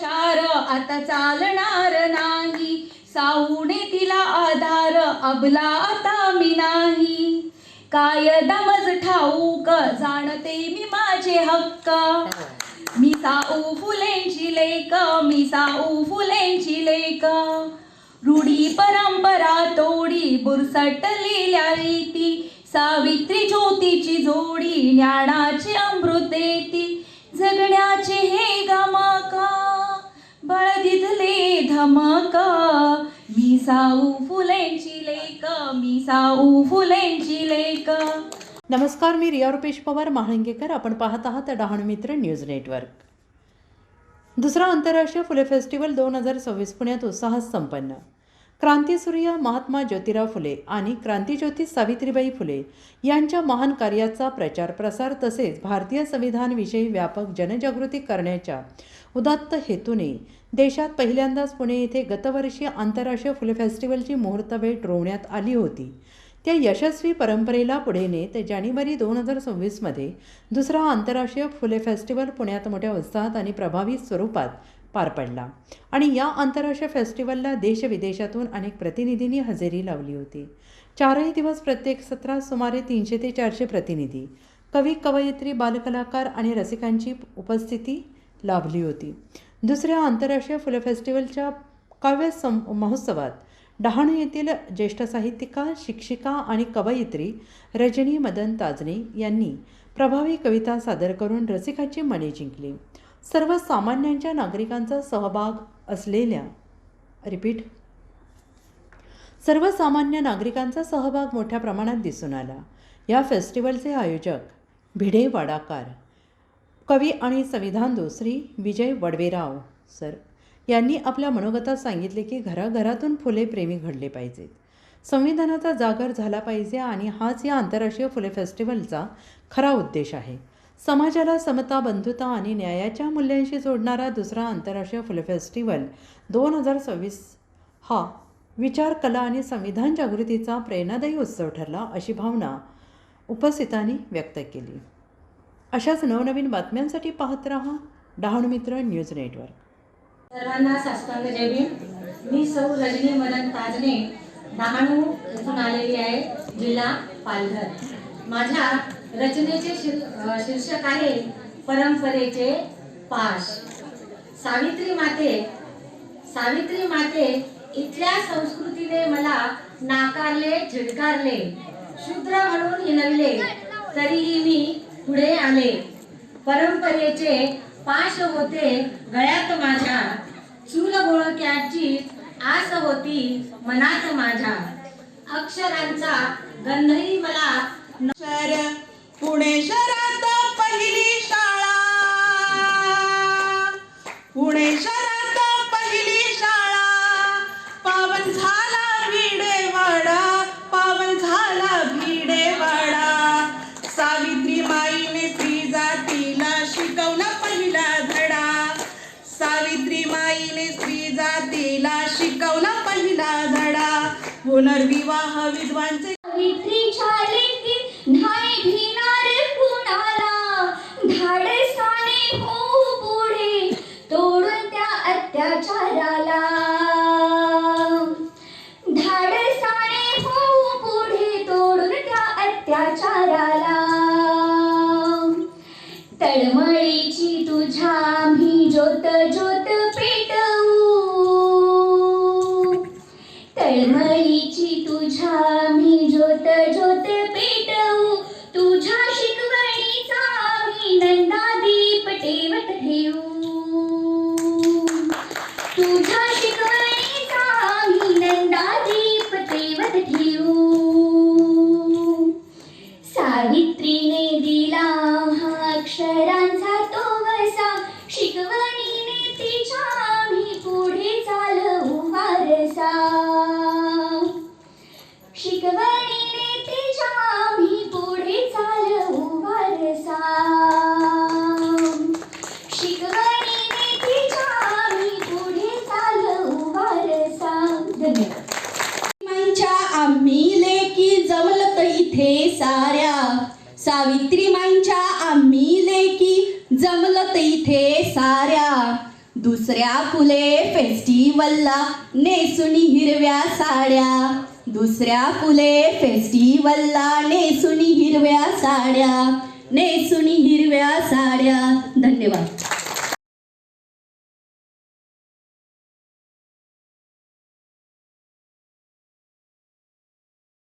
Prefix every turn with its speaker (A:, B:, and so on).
A: चार आता चालणार नाही. साऊने तिला आधार अबला आता मी नाही. काय दमज ठाऊक जाणते मी माझे हक्क. मी साऊ फुलेंची लेक मी साऊ फुलेंची लेक. रूढी परंपरा तोडी बुरसटलेल्या रीती. सावित्री ज्योतीची जोडी ज्ञानाची अमृतेती. दिधले मी साऊ फुलेंची लेक मी साऊ फुलेंची लेक.
B: नमस्कार मी रिया रुपेश पवार महाळंगेकर. आपण पाहत आहात डहाणू मित्र न्यूज नेटवर्क. दुसरा आंतरराष्ट्रीय फुले फेस्टिवल दोन हजार सव्वीस पुण्यात उत्साहात संपन्न. क्रांतीसूर्य महात्मा ज्योतिराव फुले आणि क्रांतीज्योती सावित्रीबाई फुले यांच्या महान कार्याचा प्रचार प्रसार तसेच भारतीय संविधानविषयी व्यापक जनजागृती करण्याच्या उदात्त हेतूने. देशात पहिल्यांदाच पुणे येथे गतवर्षी आंतरराष्ट्रीय फुले फेस्टिवलची मुहूर्तमेढ रोवण्यात आली होती. त्या यशस्वी परंपरेला पुढे नेत जानेवारी दोन हजार सव्वीसमध्ये दुसरा आंतरराष्ट्रीय फुले फेस्टिवल पुण्यात मोठ्या उत्साहात आणि प्रभावी स्वरूपात पार पडला. आणि या आंतरराष्ट्रीय फेस्टिवलला देशविदेशातून अनेक प्रतिनिधींनी हजेरी लावली होती. चारही दिवस प्रत्येक सत्रात सुमारे तीनशे ते चारशे प्रतिनिधी कवी कवयित्री बालकलाकार आणि रसिकांची उपस्थिती लाभली होती. दुसऱ्या आंतरराष्ट्रीय फुले फेस्टिवलच्या काव्य सम महोत्सवात डहाणू येथील ज्येष्ठ साहित्यिका शिक्षिका आणि कवयित्री रजनी मदन ताजणे यांनी प्रभावी कविता सादर करून रसिकाची मने जिंकली. सर्वसामान्यांच्या नागरिकांचा सहभाग असलेल्या रिपीट सर्वसामान्य नागरिकांचा सहभाग मोठ्या प्रमाणात दिसून आला. या फेस्टिवलचे आयोजक भिडे वाडाकार कवी आणि संविधानदूत श्री विजय वडवेराव सर. यांनी आपल्या मनोगतात सांगितले की घराघरातून फुले प्रेमी घडले पाहिजेत. संविधानाचा जागर झाला पाहिजे आणि हाच या आंतरराष्ट्रीय फुले फेस्टिवलचा खरा उद्देश आहे. समाजाला समता बंधुता आणि न्यायाच्या मूल्यांशी जोडणारा दुसरा आंतरराष्ट्रीय फुले फेस्टिवल दोन हजार सव्वीस हा विचार कला आणि संविधान जागृतीचा प्रेरणादायी उत्सव ठरला अशी भावना उपस्थितांनी व्यक्त केली. अशाच नवनवीन बातम्यांसाठी पाहत राहा डहाणू मित्र न्यूज नेटवर्क.
C: सर्वांना साष्टांग जय भीम. मी सौ रजनी मदन ताजने डहाणू येथून आलेली आहे जिल्हा पालघर. माझ्या रचनेचे शीर्षक आहे परंपरेचे पाश. सावित्री माते सावित्री माते इथल्या संस्कृतीने मला नाकारले झिडकारले. शूद्र म्हणून हिनवले तरीही मी पुढे आले. परंपरेचे पाश होते गळ्यात माझ्या. चूल बोळक्याची आस होती मनात माझ्या. अक्षरांचा गंधही मला
D: सावित्री स्त्री जातीला शिकवला पहिला धडा. पुनर्विवाह विद्वांचे
A: सावित्रीच्या लेकी नाही भिणार कुणाला? धाडसाने हो पुढे तोडून त्या अत्याचाराला. धाडसाने हो पुढे तोडून त्या अत्याचाराला. तळमळीची तुझ्या मी ज्योत ज्योत
E: इथे साऱ्या सावित्री माईंच्या आम्ही लेकी जमलत इथे साऱ्या. दुसऱ्या फुले फेस्टिवलला नेसुनी हिरव्या साड्या. दुसऱ्या फुले फेस्टिवलला नेसुनी हिरव्या साड्या. नेसुनी हिरव्या साड्या. धन्यवाद.